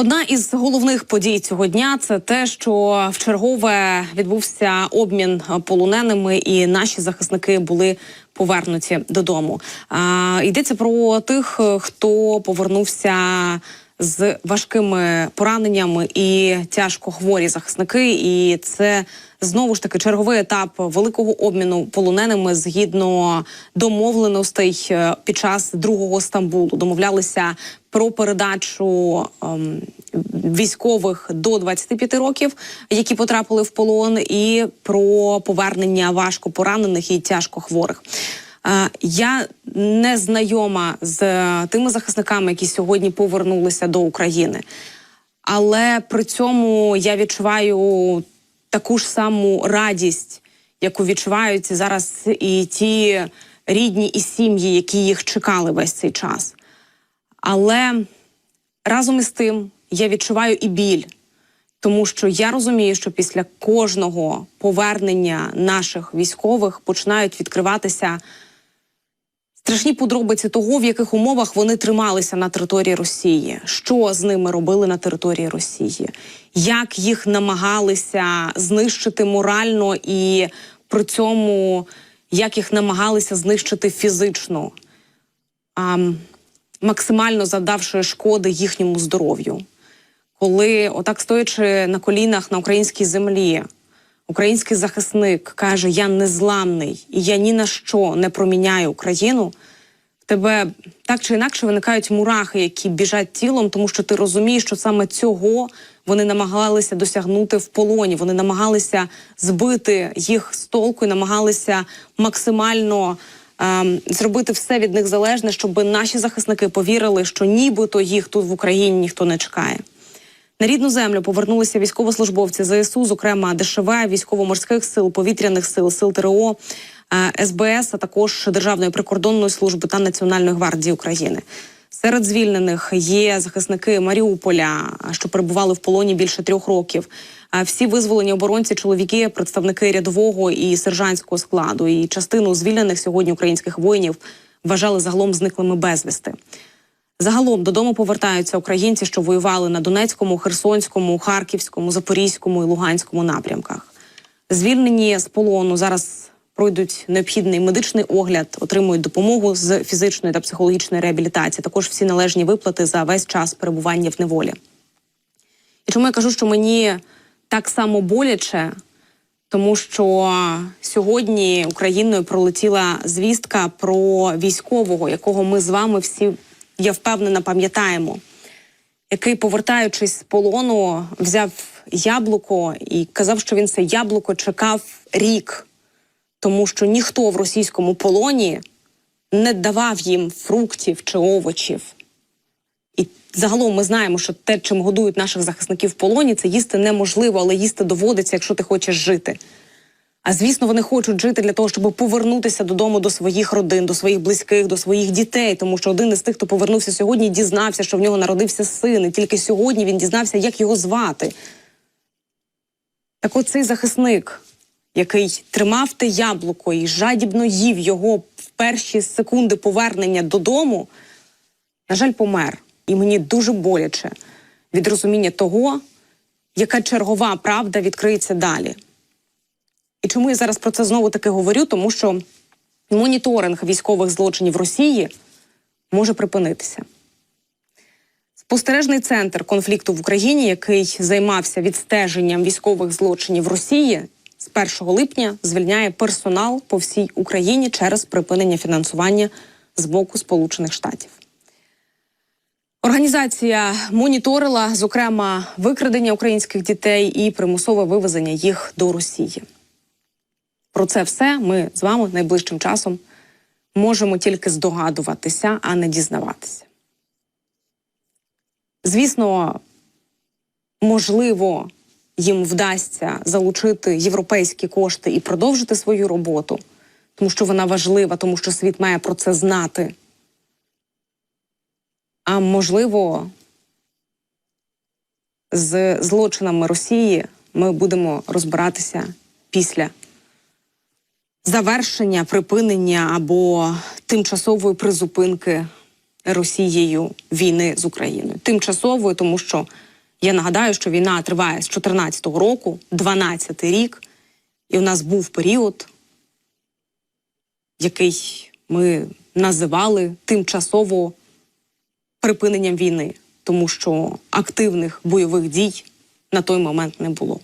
Одна із головних подій цього дня це те, що в чергове відбувся обмін полоненими, і наші захисники були повернуті додому. А, йдеться про тих, хто повернувся з важкими пораненнями і тяжко хворі захисники. І це знову ж таки черговий етап великого обміну полоненими згідно домовленостей е, під час другого Стамбулу. Домовлялися про передачу ем, військових до 25 років, які потрапили в полон, і про повернення важко поранених і тяжко хворих. Е, Я не знайома з е, тими захисниками, які сьогодні повернулися до України, але при цьому я відчуваю таку ж саму радість, яку відчувають зараз і ті рідні і сім'ї, які їх чекали весь цей час. Але разом із тим я відчуваю і біль, тому що я розумію, що після кожного повернення наших військових починають відкриватися страшні подробиці того, в яких умовах вони трималися на території Росії, що з ними робили на території Росії, як їх намагалися знищити морально і при цьому як їх намагалися знищити фізично, а, максимально завдавши шкоди їхньому здоров'ю. Коли, отак стоячи на колінах на українській землі, український захисник каже: Я незламний і я ні на що не проміняю Україну. В тебе так чи інакше виникають мурахи, які біжать тілом, тому що ти розумієш, що саме цього вони намагалися досягнути в полоні. Вони намагалися збити їх з толку і намагалися максимально ем, зробити все від них залежне, щоб наші захисники повірили, що нібито їх тут в Україні ніхто не чекає. На рідну землю повернулися військовослужбовці ЗСУ, зокрема ДШВ, військово-морських сил, повітряних сил, сил ТРО, е, СБС, а також Державної прикордонної служби та Національної гвардії України. Серед звільнених є захисники Маріуполя, що перебували в полоні більше трьох років. Всі визволені оборонці, чоловіки, представники рядового і сержантського складу. І частину звільнених сьогодні українських воїнів вважали загалом зниклими безвісти. Загалом додому повертаються українці, що воювали на Донецькому, Херсонському, Харківському, Запорізькому і Луганському напрямках. Звільнені з полону зараз пройдуть необхідний медичний огляд, отримують допомогу з фізичної та психологічної реабілітації. Також всі належні виплати за весь час перебування в неволі. І чому я кажу, що мені так само боляче, тому що сьогодні Україною пролетіла звістка про військового, якого ми з вами всі, я впевнена, пам'ятаємо, який, повертаючись з полону, взяв яблуко і казав, що він це яблуко чекав рік, тому що ніхто в російському полоні не давав їм фруктів чи овочів. І загалом ми знаємо, що те, чим годують наших захисників в полоні, це їсти неможливо, але їсти доводиться, якщо ти хочеш жити. Звісно, вони хочуть жити для того, щоб повернутися додому до своїх родин, до своїх близьких, до своїх дітей. Тому що один із тих, хто повернувся сьогодні, дізнався, що в нього народився син. І тільки сьогодні він дізнався, як його звати. Так от цей захисник, який тримав те яблуко і жадібно їв його в перші секунди повернення додому, на жаль, помер. І мені дуже боляче від розуміння того, яка чергова правда відкриється далі. І чому я зараз про це знову таки говорю? Тому що моніторинг військових злочинів Росії може припинитися. Спостережний центр конфлікту в Україні, який займався відстеженням військових злочинів Росії, з 1 липня звільняє персонал по всій Україні через припинення фінансування з боку Сполучених Штатів. Організація моніторила, зокрема, викрадення українських дітей і примусове вивезення їх до Росії. Про це все ми з вами найближчим часом можемо тільки здогадуватися, а не дізнаватися. Звісно, можливо, їм вдасться залучити європейські кошти і продовжити свою роботу, тому що вона важлива, тому що світ має про це знати. А можливо, з злочинами Росії ми будемо розбиратися після завершення, припинення або тимчасової призупинки Росією війни з Україною. Тимчасовою, тому що Я нагадаю, що війна триває з 2014 року, 12-й рік, і у нас був період, який ми називали тимчасово припиненням війни, тому що активних бойових дій на той момент не було.